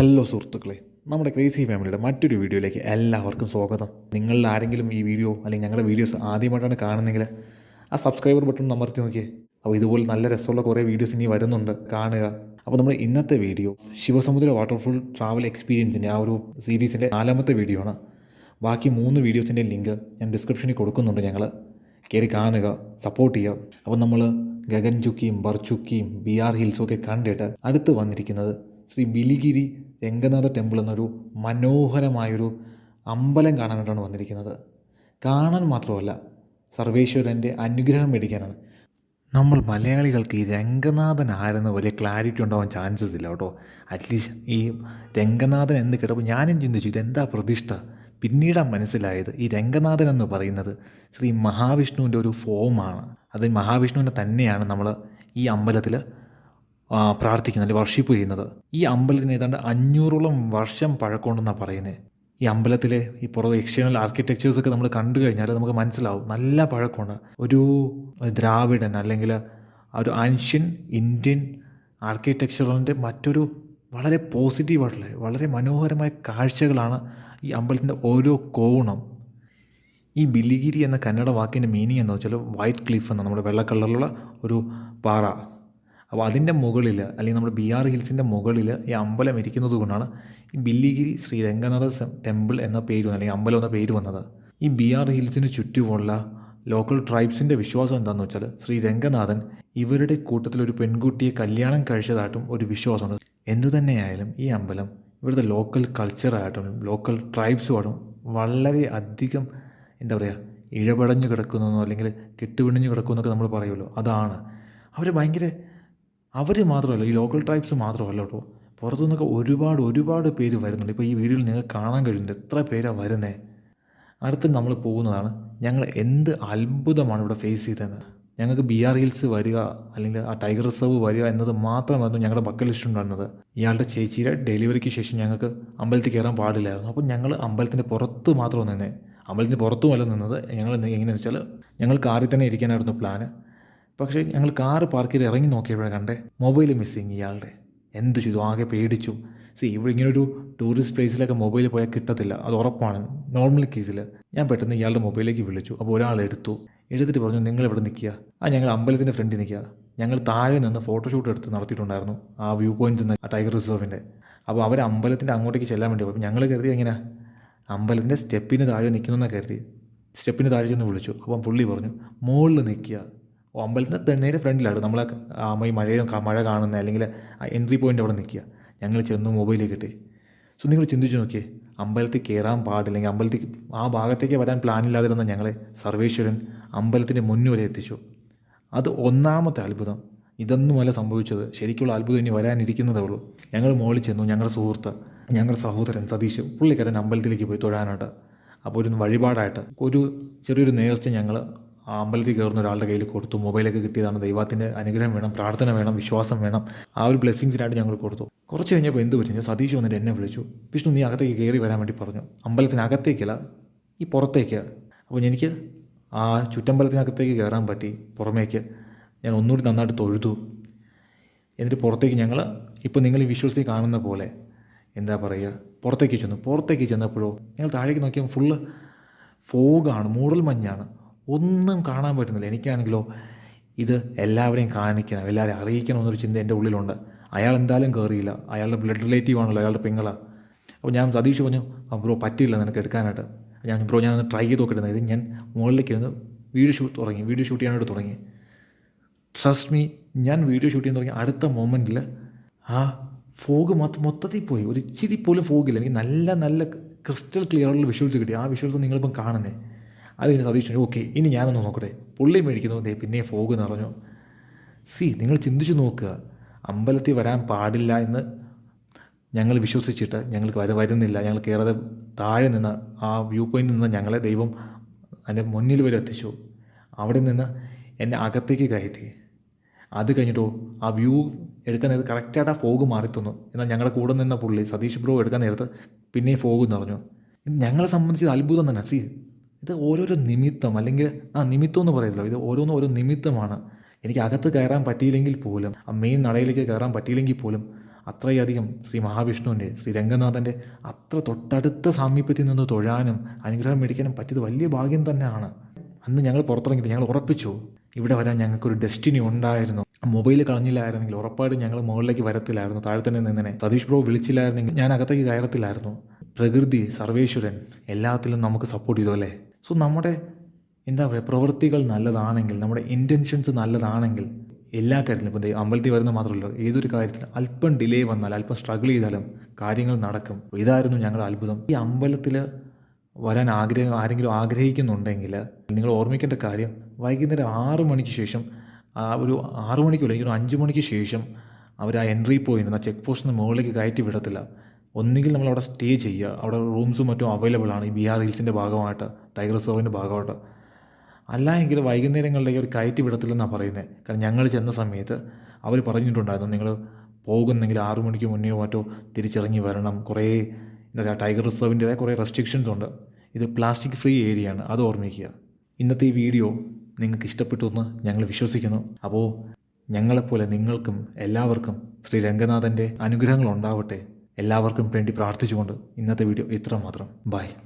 Hello സുഹൃത്തുക്കളെ നമ്മുടെ crazy ഫാമിലിയുടെ മറ്റൊരു വീഡിയോയിലേക്ക് എല്ലാവർക്കും സ്വാഗതം. നിങ്ങളിൽ ആരെങ്കിലും ഈ വീഡിയോ അല്ലെങ്കിൽ ഞങ്ങളുടെ വീഡിയോസ് ആദ്യമായിട്ടാണ് കാണുന്നെങ്കിൽ ആ സബ്സ്ക്രൈബർ ബട്ടൺ അമർത്തി നോക്കിയേ. അപ്പോൾ ഇതുപോലെ നല്ല രസമുള്ള കുറേ വീഡിയോസ് ഇനി വരുന്നുണ്ട് കാണുക. അപ്പോൾ നമ്മുടെ ഇന്നത്തെ വീഡിയോ ശിവസമുദ്ര വാട്ടർഫുൾ ട്രാവൽ എക്സ്പീരിയൻസിന്റെ ആ ഒരു സീരീസിന്റെ നാലാമത്തെ വീഡിയോ ആണ്. ബാക്കി മൂന്ന് വീഡിയോസിന്റെ ലിങ്ക് ഞാൻ ഡിസ്ക്രിപ്ഷനിൽ കൊടുക്കുന്നുണ്ട് ഞങ്ങൾ കയറി കാണുക സപ്പോർട്ട് ചെയ്യുക. അപ്പോൾ നമ്മൾ ഗഗൻ ചുക്കിയും ബർചുക്കിയും ബി ആർ ഹിൽസും ഒക്കെ കണ്ടിട്ട് അടുത്ത് വന്നിരിക്കുന്നത് ശ്രീ ബിലിഗിരി രംഗനാഥ ടെമ്പിൾ എന്നൊരു മനോഹരമായൊരു അമ്പലം കാണാനായിട്ടാണ് വന്നിരിക്കുന്നത്. കാണാൻ മാത്രമല്ല സർവേശ്വരന്റെ അനുഗ്രഹം മേടിക്കാനാണ്. നമ്മൾ മലയാളികൾക്ക് ഈ രംഗനാഥൻ ആരെന്ന് വലിയ ക്ലാരിറ്റി ഉണ്ടാവാൻ ചാൻസസ് ഇല്ല കേട്ടോ. അറ്റ്ലീസ്റ്റ് ഈ രംഗനാഥൻ എന്ന് കേട്ടപ്പോൾ ഞാനും ചിന്തിച്ചു ഇതെന്താ പ്രതിഷ്ഠ? പിന്നീടാണ് മനസ്സിലായത് ഈ രംഗനാഥൻ എന്ന് പറയുന്നത് ശ്രീ മഹാവിഷ്ണുവിന്റെ ഒരു ഫോമാണ് അത് മഹാവിഷ്ണുവിനെ തന്നെയാണ് നമ്മൾ ഈ അമ്പലത്തിൽ പ്രാർത്ഥിക്കുന്നത് അല്ലെങ്കിൽ വർഷിപ്പ് ചെയ്യുന്നത്. ഈ അമ്പലത്തിന് ഏതാണ്ട് അഞ്ഞൂറോളം വർഷം പഴക്കമുണ്ടെന്നാണ് പറയുന്നത് ഈ അമ്പലത്തിലെ ഈ പുറം എക്സ്റ്റേണൽ ആർക്കിടെക്ചേഴ്സ് ഒക്കെ നമ്മൾ കണ്ടു കഴിഞ്ഞാൽ നമുക്ക് മനസ്സിലാവും. നല്ല പഴക്കമുണ്ട്. ഒരു ദ്രാവിഡൻ അല്ലെങ്കിൽ ഒരു ആൻഷ്യൻ ഇന്ത്യൻ ആർക്കിടെക്ചറിന്റെ മറ്റൊരു വളരെ പോസിറ്റീവായിട്ടുള്ള വളരെ മനോഹരമായ കാഴ്ചകളാണ് ഈ അമ്പലത്തിന്റെ ഓരോ കോണം. ഈ ബില്ലിഗിരി എന്ന കന്നഡ വാക്കിന്റെ മീനിങ് എന്താ വെച്ചാൽ വൈറ്റ് ക്ലിഫ് എന്ന. നമ്മുടെ വെള്ള കളറിലുള്ള ഒരു പാറ. അപ്പോൾ അതിന്റെ മുകളിൽ അല്ലെങ്കിൽ നമ്മുടെ ബി ആർ ഹിൽസിന്റെ മുകളിൽ ഈ അമ്പലം ഇരിക്കുന്നത് കൊണ്ടാണ് ഈ ബില്ലിഗിരി ശ്രീ രംഗനാഥ ടെമ്പിൾ എന്ന പേര് അല്ലെങ്കിൽ അമ്പലം എന്ന പേര് വന്നത്. ഈ ബി ആർ ഹിൽസിന് ചുറ്റുമുള്ള ലോക്കൽ ട്രൈബ്സിന്റെ വിശ്വാസം എന്താണെന്ന് വെച്ചാൽ ശ്രീ രംഗനാഥൻ ഇവരുടെ കൂട്ടത്തിൽ ഒരു പെൺകുട്ടിയെ കല്യാണം കഴിച്ചതായിട്ടും ഒരു വിശ്വാസമുണ്ട്. എന്തുതന്നെയായാലും ഈ അമ്പലം ഇവിടുത്തെ ലോക്കൽ കൾച്ചറായിട്ടും ലോക്കൽ ട്രൈബ്സുമായിട്ടും വളരെ അധികം എന്താ പറയുക ഇഴപടഞ്ഞു കിടക്കുന്നതെന്നോ അല്ലെങ്കിൽ കെട്ടുപിണിഞ്ഞു കിടക്കുന്നൊക്കെ നമ്മൾ പറയുമല്ലോ. അതാണ്. അവർ ഭയങ്കര അവർ മാത്രമല്ല ഈ ലോക്കൽ ട്രൈബ്സ് മാത്രമല്ല കേട്ടോ. പുറത്തു നിന്നൊക്കെ ഒരുപാട് ഒരുപാട് പേര് വരുന്നുണ്ട്. ഇപ്പോൾ ഈ വീഡിയോയിൽ നിങ്ങൾക്ക് കാണാൻ കഴിയുന്നുണ്ട് എത്ര പേരാണ് വരുന്നത് അടുത്ത് നമ്മൾ പോകുന്നതാണ്. ഞങ്ങൾ എന്ത് അത്ഭുതമാണ് ഇവിടെ ഫേസ് ചെയ്തതെന്ന്. ഞങ്ങൾക്ക് ബി ആർ ഹിൽസ് വരിക അല്ലെങ്കിൽ ആ ടൈഗർ റിസർവ് വരിക എന്നത് മാത്രമായിരുന്നു ഞങ്ങളുടെ ബക്കൽ ലിസ്റ്റ് ഉണ്ടായിരുന്നത്. ഇയാളുടെ ചേച്ചിയുടെ ഡെലിവറിക്ക് ശേഷം ഞങ്ങൾക്ക് അമ്പലത്തിൽ കയറാൻ പാടില്ലായിരുന്നു. അപ്പോൾ ഞങ്ങൾ അമ്പലത്തിന്റെ പുറത്ത് മാത്രം നിന്നേ. അമ്പലത്തിന് പുറത്തുമല്ല നിന്നത്. ഞങ്ങൾ എങ്ങനെയാണെന്ന് വെച്ചാൽ ഞങ്ങൾ കാറിൽ തന്നെ ഇരിക്കാനായിരുന്നു പ്ലാന് പക്ഷേ ഞങ്ങൾ കാറ് പാർക്ക് ചെയ്ത് ഇറങ്ങി നോക്കിയപ്പോഴാണ് കണ്ടേ മൊബൈൽ മിസ്സിങ് ഇയാളുടെ. എന്ത് ചെയ്തു? ആകെ പേടിച്ചു. സി ഇവിടെ ഇങ്ങനൊരു ടൂറിസ്റ്റ് പ്ലേസിലൊക്കെ മൊബൈൽ പോയാൽ കിട്ടത്തില്ല. അത് ഉറപ്പാണ്. നോർമൽ കേസിൽ ഞാൻ പെട്ടെന്ന് ഇയാളുടെ മൊബൈലിലേക്ക് വിളിച്ചു. അപ്പോൾ ഒരാൾ എടുത്തു. എടുത്തിട്ട് പറഞ്ഞു നിങ്ങൾ ഇവിടെ നിൽക്കുക? ആ ഞങ്ങൾ അമ്പലത്തിന്റെ ഫ്രണ്ടിൽ നിൽക്കുക. ഞങ്ങൾ താഴെ നിന്ന് ഫോട്ടോഷൂട്ട് എടുത്ത് നടത്തിയിട്ടുണ്ടായിരുന്നു. ആ വ്യൂ പോയിന്റ്സ് എന്ന ടൈഗർ റിസർവിന്റെ അപ്പോൾ അവർ അമ്പലത്തിന്റെ അങ്ങോട്ടേക്ക് ചെല്ലാൻ വേണ്ടി അപ്പോൾ ഞങ്ങൾ കരുതി എങ്ങനെ അമ്പലത്തിന്റെ സ്റ്റെപ്പിന് താഴെ നിൽക്കുന്നു എന്നാണ് കരുതി. സ്റ്റെപ്പിന് താഴെ ചെന്ന് വിളിച്ചു. അപ്പം പുള്ളി പറഞ്ഞു മുകളിൽ നിൽക്കുക. ഓ അമ്പലത്തിന്റെ നേരെ ഫ്രണ്ടിലാണ്. നമ്മൾ ഈ മഴയും മഴ കാണുന്ന അല്ലെങ്കിൽ ആ എൻട്രി പോയിന്റ് അവിടെ നിൽക്കുക. ഞങ്ങൾ ചെന്ന് മൊബൈലിൽ കിട്ടി സോ നിങ്ങൾ ചിന്തിച്ച് നോക്കിയേ. അമ്പലത്തിൽ കയറാൻ പാടില്ലെങ്കിൽ അമ്പലത്തിൽ ആ ഭാഗത്തേക്ക് വരാൻ പ്ലാനില്ലാതിരുന്ന ഞങ്ങളെ സർവേശ്വരൻ അമ്പലത്തിന്റെ മുന്നിൽ വരെ എത്തിച്ചു. അത് ഒന്നാമത്തെ അത്ഭുതം. ഇതൊന്നുമല്ല സംഭവിച്ചത്. ശരിക്കുള്ള അത്ഭുതം ഇനി വരാനിരിക്കുന്നതേ ഉള്ളൂ. ഞങ്ങൾ മുകളിൽ ചെന്നു. ഞങ്ങളുടെ സുഹൃത്ത് ഞങ്ങളുടെ സഹോദരൻ സതീഷ് പുള്ളിക്കാരൻ അമ്പലത്തിലേക്ക് പോയി തൊഴാനായിട്ട്. അപ്പോൾ ഒരു വഴിപാടായിട്ട്. ഒരു ചെറിയൊരു നേർച്ച ഞങ്ങൾ ആ അമ്പലത്തിൽ കയറുന്ന ഒരാളുടെ കയ്യിൽ കൊടുത്തു. മൊബൈലൊക്കെ കിട്ടിയതാണ് ദൈവത്തിന്റെ അനുഗ്രഹം വേണം പ്രാർത്ഥന വേണം വിശ്വാസം വേണം. ആ ഒരു ബ്ലെസ്സിങ്സിനായിട്ട് ഞങ്ങൾ കൊടുത്തു. കുറച്ച് കഴിഞ്ഞപ്പോൾ എന്ത് പറ്റി? സതീഷ് വന്നിട്ട് എന്നെ വിളിച്ചു. വിഷ്ണു നീ അകത്തേക്ക് കയറി വരാൻ വേണ്ടി പറഞ്ഞു. അമ്പലത്തിനകത്തേക്കല്ല ഈ പുറത്തേക്ക്. അപ്പോൾ എനിക്ക് ആ ചുറ്റമ്പലത്തിനകത്തേക്ക് കയറാൻ പറ്റി. പുറമേക്ക് ഞാൻ ഒന്നുകൂടി നന്നായിട്ട് തൊഴുതു. എന്നിട്ട് പുറത്തേക്ക് ഞങ്ങൾ ഇപ്പോൾ നിങ്ങൾ ഈ വിഷ്വൽസിൽ കാണുന്ന പോലെ എന്താ പറയുക പുറത്തേക്ക് ചെന്നു. പുറത്തേക്ക് ചെന്നപ്പോഴോ ഞങ്ങൾ താഴേക്ക് നോക്കിയാൽ ഫുള്ള് ഫോഗാണ് മൂടൽ മഞ്ഞാണ്. ഒന്നും കാണാൻ പറ്റുന്നില്ല. എനിക്കാണെങ്കിലോ ഇത് എല്ലാവരെയും കാണിക്കണം എല്ലാവരെയും അറിയിക്കണം എന്നൊരു ചിന്ത എന്റെ ഉള്ളിലുണ്ട്. അയാൾ എന്തായാലും കയറിയില്ല അയാളുടെ ബ്ലഡ് റിലേറ്റീവ് ആണല്ലോ അയാളുടെ പെങ്ങളാണ് അപ്പോൾ ഞാൻ സതീഷ് പറഞ്ഞു ബ്രോ പറ്റില്ല നിനക്ക് എടുക്കാനായിട്ട്. ഞാൻ ബ്രോ ഞാനൊന്ന് ട്രൈ ചെയ്ത് നോക്കിയിരുന്നത് ഇത് ഞാൻ മുകളിലേക്ക് ഇരുന്ന് വീഡിയോ ഷൂട്ട് തുടങ്ങി വീഡിയോ ഷൂട്ട് ചെയ്യാനായിട്ട് തുടങ്ങി. ട്രസ്റ്റ് മീ ഞാൻ വീഡിയോ ഷൂട്ട് ചെയ്യാൻ തുടങ്ങി. അടുത്ത മൊമെന്റിൽ ആ ഫോഗ് മൊത്തം മൊത്തത്തിൽ പോയി. ഒരു ഇച്ചിരി പോലും ഫോഗില്ല എനിക്ക് നല്ല നല്ല ക്രിസ്റ്റൽ ക്ലിയർ ക്ലിയറുള്ള വിഷ്വൽസ് കിട്ടി. ആ വിഷ്വൽസ് നിങ്ങളിപ്പം കാണുന്നേ. അത് കഴിഞ്ഞ് സതീഷ് ഓക്കെ ഇനി ഞാനൊന്ന് നോക്കട്ടെ. പുള്ളി മേടിക്കുന്നു. ദേ പിന്നെ ഫോഗ് നിറഞ്ഞു സി നിങ്ങൾ ചിന്തിച്ചു നോക്കുക. അമ്പലത്തിൽ വരാൻ പാടില്ല എന്ന് ഞങ്ങൾ വിശ്വസിച്ചിട്ട് ഞങ്ങൾക്ക് വര വരുന്നില്ല. ഞങ്ങൾ കയറാതെ താഴെ നിന്ന് ആ വ്യൂ പോയിന്റിൽ നിന്ന് ഞങ്ങളെ ദൈവം അതിന്റെ മുന്നിൽ വരെ എത്തിച്ചു. അവിടെ നിന്ന് എന്നെ അകത്തേക്ക് കയറ്റി. അത് കഴിഞ്ഞിട്ടോ ആ വ്യൂ എടുക്കാൻ നേരത്ത് കറക്റ്റായിട്ട് ആ ഫോഗ് മാറി തന്നു എന്നാൽ ഞങ്ങളുടെ കൂടെ നിന്ന പുള്ളി സതീഷ് ബ്രോ എടുക്കാൻ നേരത്ത് പിന്നെയും ഫോഗ് നിറഞ്ഞു ഞങ്ങളെ സംബന്ധിച്ച് അത്ഭുതം തന്നെ. സി ഇത് ഓരോരോ നിമിത്തം അല്ലെങ്കിൽ ആ നിമിത്തം എന്ന് പറയല്ലോ ഇത് ഓരോന്നും ഓരോ നിമിത്തമാണ്. എനിക്ക് അകത്ത് കയറാൻ പറ്റിയില്ലെങ്കിൽ പോലും ആ മെയിൻ നടയിലേക്ക് കയറാൻ പറ്റിയില്ലെങ്കിൽ പോലും അത്രയധികം ശ്രീ മഹാവിഷ്ണുവിന്റെ ശ്രീ രംഗനാഥന്റെ അത്ര തൊട്ടടുത്ത സാമീപ്യത്തിൽ നിന്ന് തൊഴാനും അനുഗ്രഹം മേടിക്കാനും പറ്റിയത് വലിയ ഭാഗ്യം തന്നെയാണ്. അന്ന് ഞങ്ങൾ പുറത്തിറങ്ങിയിട്ട് ഞങ്ങൾ ഉറപ്പിച്ചു. ഇവിടെ വരാൻ ഞങ്ങൾക്കൊരു ഡെസ്റ്റിനി ഉണ്ടായിരുന്നു. മൊബൈൽ കളഞ്ഞില്ലായിരുന്നെങ്കിൽ ഉറപ്പായിട്ടും ഞങ്ങൾ മുകളിലേക്ക് വരത്തില്ലായിരുന്നു. താഴെ തന്നെ നിന്നിനെ. സതീഷ് ബ്രോ വിളിച്ചില്ലായിരുന്നെങ്കിൽ ഞാൻ അകത്തേക്ക് കയറത്തില്ലായിരുന്നു. പ്രകൃതി സർവേശ്വരൻ എല്ലാത്തിലും നമുക്ക് സപ്പോർട്ട് ചെയ്തു അല്ലേ? സോ നമ്മുടെ എന്താ പറയുക പ്രവൃത്തികൾ നല്ലതാണെങ്കിൽ നമ്മുടെ ഇന്റൻഷൻസ് നല്ലതാണെങ്കിൽ എല്ലാ കാര്യത്തിലും ഇപ്പോൾ അമ്പലത്തിൽ വരുന്ന മാത്രമല്ല ഏതൊരു കാര്യത്തിൽ അല്പം ഡിലേ വന്നാൽ അല്പം സ്ട്രഗിൾ ചെയ്താലും കാര്യങ്ങൾ നടക്കും. ഇതായിരുന്നു ഞങ്ങളുടെ അത്ഭുതം. ഈ അമ്പലത്തിൽ വരാൻ ആഗ്രഹം ആരെങ്കിലും ആഗ്രഹിക്കുന്നുണ്ടെങ്കിൽ നിങ്ങൾ ഓർമ്മിക്കേണ്ട കാര്യം വൈകുന്നേരം ആറ് മണിക്ക് ശേഷം ഒരു ആറു മണിക്കല്ല ഒരു അഞ്ച് മണിക്ക് ശേഷം അവർ ആ എൻട്രി പോയിന്റ് ആ ചെക്ക് പോസ്റ്റിന് മുകളിലേക്ക് കയറ്റി വിടത്തില്ല. ഒന്നുകിൽ നമ്മൾ അവിടെ സ്റ്റേ ചെയ്യുക. അവിടെ റൂംസും മറ്റും അവൈലബിൾ ആണ്. ഈ ബിഹാർ ഹിൽസിന്റെ ഭാഗമായിട്ട് ടൈഗർ റിസർവിന്റെ ഭാഗമായിട്ട്. അല്ല എങ്കിൽ വൈകുന്നേരങ്ങളിലേക്ക് ഒരു കയറ്റി വിടത്തില്ലെന്നാണ് പറയുന്നത് കാരണം ഞങ്ങൾ ചെന്ന സമയത്ത് അവർ പറഞ്ഞിട്ടുണ്ടായിരുന്നു നിങ്ങൾ പോകുന്നെങ്കിൽ ആറു മണിക്ക് മുന്നേ മറ്റോ തിരിച്ചിറങ്ങി വരണം. കുറേ എന്താ പറയുക ടൈഗർ റിസർവിന്റെതായ കുറേ റെസ്ട്രിക്ഷൻസ് ഉണ്ട്. ഇത് പ്ലാസ്റ്റിക് ഫ്രീ ഏരിയ ആണ്. അത് ഓർമ്മിക്കുക. ഇന്നത്തെ ഈ വീഡിയോ നിങ്ങൾക്ക് ഇഷ്ടപ്പെട്ടു എന്ന് ഞങ്ങൾ വിശ്വസിക്കുന്നു. അപ്പോൾ ഞങ്ങളെപ്പോലെ നിങ്ങൾക്കും എല്ലാവർക്കും ശ്രീ രംഗനാഥന്റെ അനുഗ്രഹങ്ങൾ ഉണ്ടാവട്ടെ. എല്ലാവർക്കും വേണ്ടി പ്രാർത്ഥിച്ചുകൊണ്ട് ഇന്നത്തെ വീഡിയോ ഇത്ര മാത്രം ബൈ.